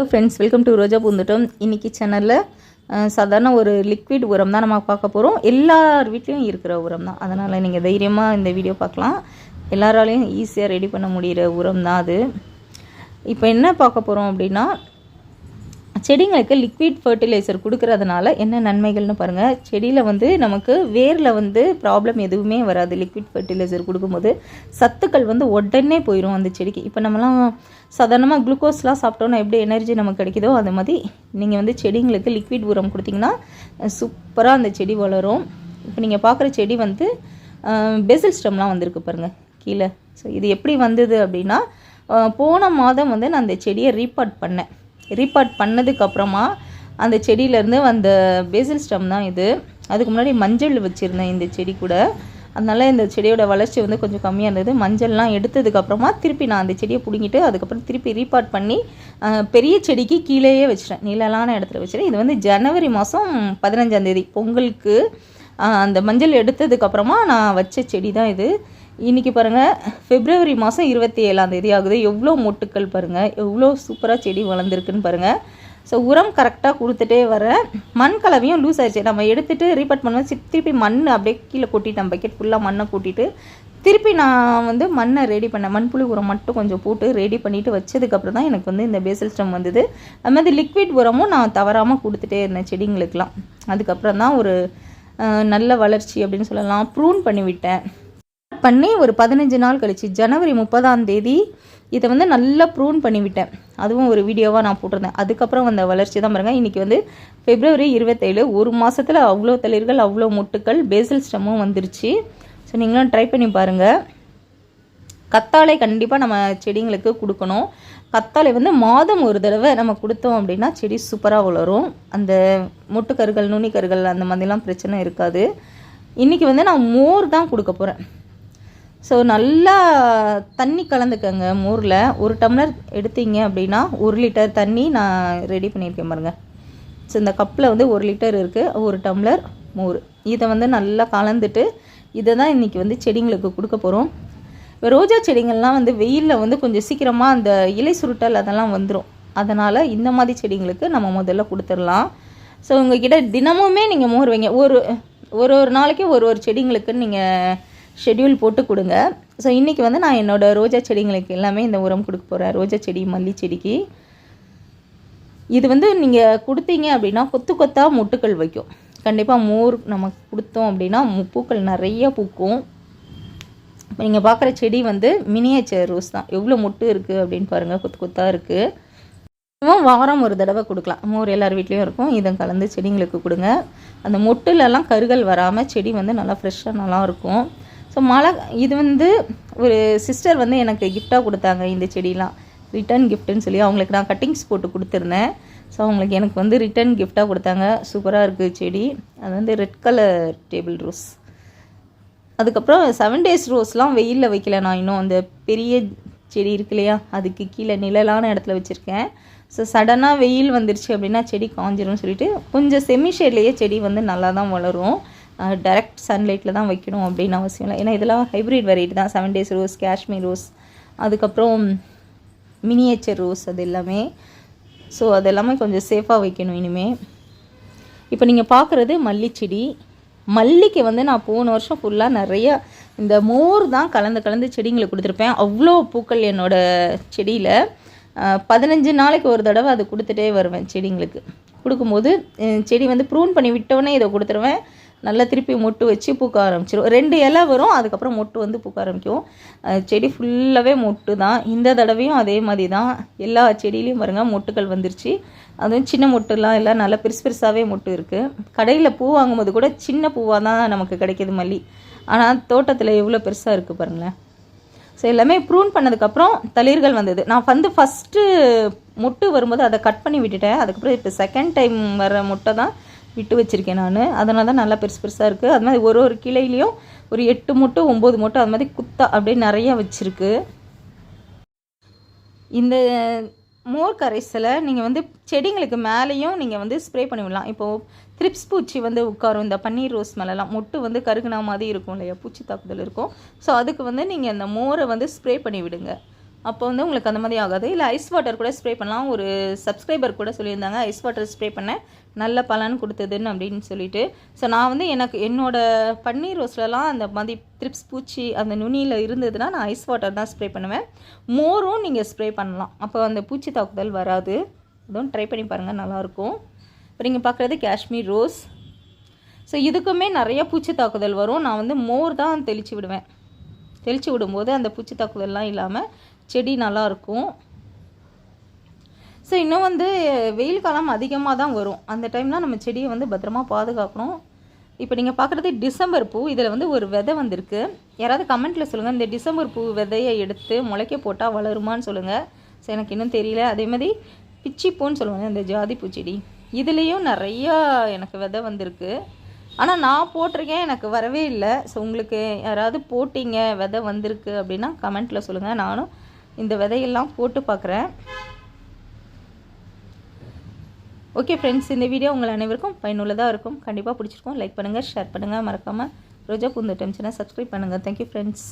Friends welcome to ரோஜா பூந்துட்டோம் இன்னைக்கு சேனலில் சாதாரண ஒரு லிக்விட் உரம் தான் நம்ம பார்க்க போகிறோம் எல்லார் வீட்லேயும் இருக்கிற உரம் தான் அதனால் நீங்கள் தைரியமாக இந்த வீடியோ பார்க்கலாம். எல்லாராலையும் ஈஸியாக ரெடி பண்ண முடிகிற உரம் தான் அது. இப்போ என்ன பார்க்க போகிறோம் அப்படின்னா செடிங்களுக்கு லிக்விட் ஃபர்டிலைசர் கொடுக்கறதுனால என்ன நன்மைகள்னு பாருங்கள் செடியில் வந்து நமக்கு வேரில் வந்து ப்ராப்ளம் எதுவுமே வராது. லிக்விட் ஃபர்டிலைசர் கொடுக்கும்போது சத்துக்கள் வந்து உடனே போயிடும் அந்த செடிக்கு. இப்போ நம்மலாம் சாதாரணமாக குளுக்கோஸ்லாம் சாப்பிட்டோன்னா எப்படி எனர்ஜி நமக்கு கிடைக்குதோ அது மாதிரி நீங்கள் வந்து செடிங்களுக்கு லிக்விட் உரம் கொடுத்தீங்கன்னா சூப்பராக அந்த செடி வளரும். இப்போ நீங்கள் பார்க்குற செடி வந்து பெசில் ஸ்டெம்லாம் வந்திருக்கு பாருங்கள் கீழே. ஸோ இது எப்படி வந்தது அப்படின்னா போன மாதம் வந்து நான் அந்த செடியை ரீபார்ட் பண்ணேன். ரீபார்ட் பண்ணதுக்கப்புறமா அந்த செடியிலேருந்து அந்த பேசில் ஸ்டம் தான் இது. அதுக்கு முன்னாடி மஞ்சள் வச்சுருந்தேன் இந்த செடி கூட. அதனால் இந்த செடியோட வளர்ச்சி வந்து கொஞ்சம் கம்மியாக இருந்தது. மஞ்சள்லாம் எடுத்ததுக்கப்புறமா திருப்பி நான் அந்த செடியை பிடுங்கிட்டு அதுக்கப்புறம் திருப்பி ரீபார்ட் பண்ணி பெரிய செடிக்கு கீழேயே வச்சிட்டேன். நிழலான இடத்துல வச்சுட்டேன். இது வந்து ஜனவரி மாதம் பதினஞ்சாந்தேதி பொங்கலுக்கு அந்த மஞ்சள் எடுத்ததுக்கப்புறமா நான் வச்ச செடி தான் இது. இன்றைக்கி பாருங்கள் ஃபெப்ரவரி மாதம் இருபத்தி ஏழாம் தேதி ஆகுது. எவ்வளோ மொட்டுக்கள் பாருங்கள் எவ்வளோ சூப்பராக செடி வளர்ந்துருக்குன்னு பாருங்கள் ஸோ உரம் கரெக்டாக கொடுத்துட்டே வரேன் மண் கலவையும் லூஸ் ஆயிடுச்சு. நம்ம எடுத்துகிட்டு ரீபட் பண்ணுவோம் திருப்பி மண் அப்படியே கீழே கொட்டிட்டேன் பக்கெட் ஃபுல்லாக மண்ணை கூட்டிட்டு திருப்பி நான் வந்து மண்ணை ரெடி பண்ணேன் மண்புழு உரம் மட்டும் கொஞ்சம் போட்டு ரெடி பண்ணிவிட்டு வச்சதுக்கப்புறம் தான் எனக்கு வந்து இந்த பேசல் ஸ்டம் வந்தது. அது மாதிரி லிக்விட் உரமும் நான் தவறாமல் கொடுத்துட்டே இருந்தேன் செடிங்களுக்கெலாம் அதுக்கப்புறம் தான் ஒரு நல்ல வளர்ச்சி அப்படின்னு சொல்லலாம். ப்ரூன் பண்ணிவிட்டேன் பண்ணி ஒரு பதினஞ்சு நாள் கழிச்சு ஜனவரி முப்பதாம் தேதி இதை வந்து நல்லா ப்ரூன் பண்ணி விட்டேன் அதுவும் ஒரு வீடியோவாக நான் போட்டிருந்தேன். அதுக்கப்புறம் வந்த வளர்ச்சி தான் பாருங்கள் இன்றைக்கி வந்து பிப்ரவரி இருபத்தேழு ஒரு மாதத்தில் அவ்வளோ தளிர்கள் அவ்வளோ மொட்டுக்கள் பேசல் ஸ்டெம்மும் வந்துருச்சு. ஸோ நீங்களும் ட்ரை பண்ணி பாருங்கள் கத்தாழை கண்டிப்பாக நம்ம செடிங்களுக்கு கொடுக்கணும். கத்தாழை வந்து மாதம் ஒரு தடவை நம்ம கொடுத்தோம் அப்படின்னா செடி சூப்பராக வளரும். அந்த மொட்டுக்கருகள் நுனிக்கருகள் அந்த மாதிரிலாம் பிரச்சனை இருக்காது. இன்றைக்கி வந்து நான் மோர் தான் கொடுக்க போகிறேன் ஸோ நல்லா தண்ணி கலந்துக்கங்க மோரில். ஒரு டம்ளர் எடுத்தீங்க அப்படின்னா ஒரு லிட்டர் தண்ணி நான் ரெடி பண்ணியிருக்கேன் பாருங்கள் ஸோ இந்த கப்பில் வந்து ஒரு லிட்டர் இருக்குது ஒரு டம்ளர் மோர். இதை வந்து நல்லா கலந்துட்டு இதை தான் இன்றைக்கி வந்து செடிங்களுக்கு கொடுக்க போகிறோம் இப்போ ரோஜா செடிங்கள்லாம் வந்து வெயிலில் வந்து கொஞ்சம் சீக்கிரமாக அந்த இலை சுருட்டல் அதெல்லாம் வந்துடும் அதனால் இந்த மாதிரி செடிங்களுக்கு நம்ம முதல்ல கொடுத்துடலாம். ஸோ உங்ககிட்ட தினமுமே நீங்கள் மோர் வைங்க. ஒரு ஒரு ஒரு நாளைக்கு ஒரு ஒரு செடிங்களுக்குன்னு நீங்கள் ஷெட்யூல் போட்டு கொடுங்க. ஸோ இன்றைக்கி வந்து நான் என்னோடய ரோஜா செடிங்களுக்கு எல்லாமே இந்த உரம் கொடுக்க போகிறேன் ரோஜா செடி மல்லி செடிக்கு. இது வந்து நீங்கள் கொடுத்தீங்க அப்படின்னா கொத்து கொத்தாக மொட்டுக்கள் வைக்கும். கண்டிப்பாக மோர் நம்ம கொடுத்தோம் அப்படின்னா பூக்கள் நிறைய பூக்கும். இப்போ நீங்கள் பார்க்குற செடி வந்து மினியேச்சர் ரோஸ் தான். எவ்வளோ மொட்டு இருக்குது அப்படின்னு பாருங்கள் கொத்து கொத்தாக இருக்குது வாரம் ஒரு தடவை கொடுக்கலாம். மோர் எல்லார் வீட்லேயும் இருக்கும். இதை கலந்து செடிங்களுக்கு கொடுங்க. அந்த மொட்டுலலாம் கருகள் வராமல் செடி வந்து நல்லா ஃப்ரெஷ்ஷாக நல்லா இருக்கும். ஸோ மழை இது வந்து ஒரு சிஸ்டர் வந்து எனக்கு கிஃப்டாக கொடுத்தாங்க இந்த செடிலாம். ரிட்டர்ன் கிஃப்ட்டுன்னு சொல்லி அவங்களுக்கு நான் கட்டிங்ஸ் போட்டு கொடுத்துருந்தேன். ஸோ அவங்களுக்கு எனக்கு வந்து ரிட்டர்ன் கிஃப்டாக கொடுத்தாங்க. சூப்பராக இருக்குது செடி. அது வந்து ரெட் கலர் டேபிள் ரோஸ் அதுக்கப்புறம் செவன் டேஸ் ரோஸ்லாம் வெயிலில் வைக்கல நான். இன்னும் அந்த பெரிய செடி இருக்கு இல்லையா? அதுக்கு கீழே நிழலான இடத்துல வச்சுருக்கேன். ஸோ சடனாக வெயில் வந்துருச்சு அப்படின்னா செடி காஞ்சிரும்னு சொல்லிட்டு கொஞ்சம் செமி ஷேட்லேயே செடி வந்து நல்லா தான் வளரும். டைரக்ட் சன்லைட்டில் தான் வைக்கணும் அப்படின்னு அவசியம் இல்லை. ஏன்னா இதெல்லாம் ஹைப்ரிட் வெரைட்டி தான். Seven days rose Kashmir rose அதுக்கப்புறம் மினியேச்சர் ரோஸ் அது எல்லாமே. ஸோ அது எல்லாமே கொஞ்சம் சேஃபாக வைக்கணும் இனிமேல் இப்போ நீங்கள் பார்க்குறது மல்லிச்செடி. மல்லிக்கு வந்து நான் போன வருஷம் ஃபுல்லாக நிறைய இந்த மோர் தான் கலந்து கலந்து செடிங்களுக்கு கொடுத்துருப்பேன். அவ்வளோ பூக்கள் என்னோட செடியில். பதினஞ்சு நாளைக்கு ஒரு தடவை அது கொடுத்துட்டே வருவேன் செடிங்களுக்கு. கொடுக்கும்போது செடி வந்து ப்ரூன் பண்ணி விட்டோன்னே இதை கொடுத்துருவேன். நல்லா திருப்பி மொட்டு வச்சு பூக்க ஆரம்பிச்சிடும் ரெண்டு இலை வரும் அதுக்கப்புறம் மொட்டு வந்து பூக்க ஆரம்பிக்கும் செடி ஃபுல்லாகவே மொட்டு தான். இந்த தடவையும் அதே மாதிரி தான். எல்லா செடியிலையும் பாருங்கள் மொட்டுகள் வந்துருச்சு. அதுவும் சின்ன மொட்டுலாம் எல்லாம் நல்லா பெருசு பெருசாகவே மொட்டு இருக்குது கடையில் பூ வாங்கும்போது கூட சின்ன பூவாக தான் நமக்கு கிடைக்கிது மல்லி. ஆனால் தோட்டத்தில் எவ்வளோ பெருசாக இருக்குது பாருங்களேன். ஸோ எல்லாமே ப்ரூன் பண்ணதுக்கப்புறம் தளிர்கள் வந்தது. நான் வந்து ஃபஸ்ட்டு மொட்டு வரும்போது அதை கட் பண்ணி விட்டுட்டேன். அதுக்கப்புறம் இப்போ செகண்ட் டைம் வர முட்டை தான். விட்டு வச்சுருக்கேன் நான். அதனால தான் நல்லா பெருசு பெருசாக இருக்குது அது மாதிரி ஒரு ஒரு கிளையிலையும் ஒரு எட்டு மூட்டை ஒம்பது மூட்டை அது மாதிரி குத்தா அப்படியே நிறையா வச்சுருக்கு. இந்த மோர் கரைசலை நீங்கள் வந்து செடிங்களுக்கு மேலேயும் நீங்கள் வந்து ஸ்ப்ரே பண்ணி விடலாம். இப்போது த்ரிப்ஸ் பூச்சி வந்து உட்காரும். இந்த பன்னீர் ரோஸ் மேலெலாம் மொட்டு வந்து கருகுனா மாதிரி இருக்கும் இல்லையா? பூச்சி தாக்குதல் இருக்கும். ஸோ அதுக்கு வந்து நீங்கள் இந்த மோரை வந்து ஸ்ப்ரே பண்ணி விடுங்க. அப்போ வந்து உங்களுக்கு அந்த மாதிரி ஆகாது. இல்லை ஐஸ் வாட்டர் கூட ஸ்ப்ரே பண்ணலாம். ஒரு சப்ஸ்கிரைபர் கூட சொல்லியிருந்தாங்க ஐஸ் வாட்டர் ஸ்ப்ரே பண்ண. நல்ல பலன் கொடுத்ததுன்னு அப்படின்னு சொல்லிட்டு. ஸோ நான் வந்து எனக்கு என்னோட பன்னீர் ரோஸ்லலாம் அந்த மாதிரி த்ரிப்ஸ் பூச்சி அந்த நுனியில் இருந்ததுன்னா நான் ஐஸ் வாட்டர் தான் ஸ்ப்ரே பண்ணுவேன். மோரும் நீங்கள் ஸ்ப்ரே பண்ணலாம். அப்போ அந்த பூச்சி தாக்குதல் வராது. அதுவும் ட்ரை பண்ணி பாருங்கள் நல்லாயிருக்கும். இப்போ நீங்கள் பார்க்குறது காஷ்மீர் ரோஸ். ஸோ இதுக்குமே நிறைய பூச்சி தாக்குதல் வரும். நான் வந்து மோர் தான் தெளித்து விடுவேன். தெளித்து விடும்போது அந்த பூச்சி தாக்குதல்லாம் இல்லாமல் செடி நல்லாயிருக்கும் ஸோ இன்னும் வந்து வெயில் காலம் அதிகமாக தான் வரும். அந்த டைம்லாம் நம்ம செடியை வந்து பத்திரமா பாதுகாக்கணும். இப்போ நீங்கள் பார்க்குறது டிசம்பர் பூ. இதில் வந்து ஒரு விதை வந்திருக்கு. யாராவது கமெண்ட்டில் சொல்லுங்கள் இந்த டிசம்பர் பூ விதையை எடுத்து முளைக்க போட்டால் வளருமான்னு சொல்லுங்கள் ஸோ எனக்கு இன்னும் தெரியல. அதே மாதிரி பிச்சி பூன்னு சொல்லுவாங்க. இந்த ஜாதி பூச்செடி. இதுலேயும் நிறையா எனக்கு விதை வந்திருக்கு. ஆனால் நான் போட்டிருக்கேன் எனக்கு வரவே இல்லை. ஸோ உங்களுக்கு யாராவது போட்டிங்க விதை வந்திருக்கு அப்படின்னா கமெண்ட்டில் சொல்லுங்கள் நானும் இந்த விதையெல்லாம் போட்டு பார்க்குறேன் ஓகே ஃப்ரெண்ட்ஸ் இந்த வீடியோ உங்கள் அனைவருக்கும் பயனுள்ளதாக இருக்கும். கண்டிப்பாக பிடிச்சிருக்கும். லைக் பண்ணுங்கள் ஷேர் பண்ணுங்கள் மறக்காமல் ரோஜா பூந்தோட்டம் சேனல் சப்ஸ்கிரைப் பண்ணுங்கள் தேங்க்யூ ஃப்ரெண்ட்ஸ்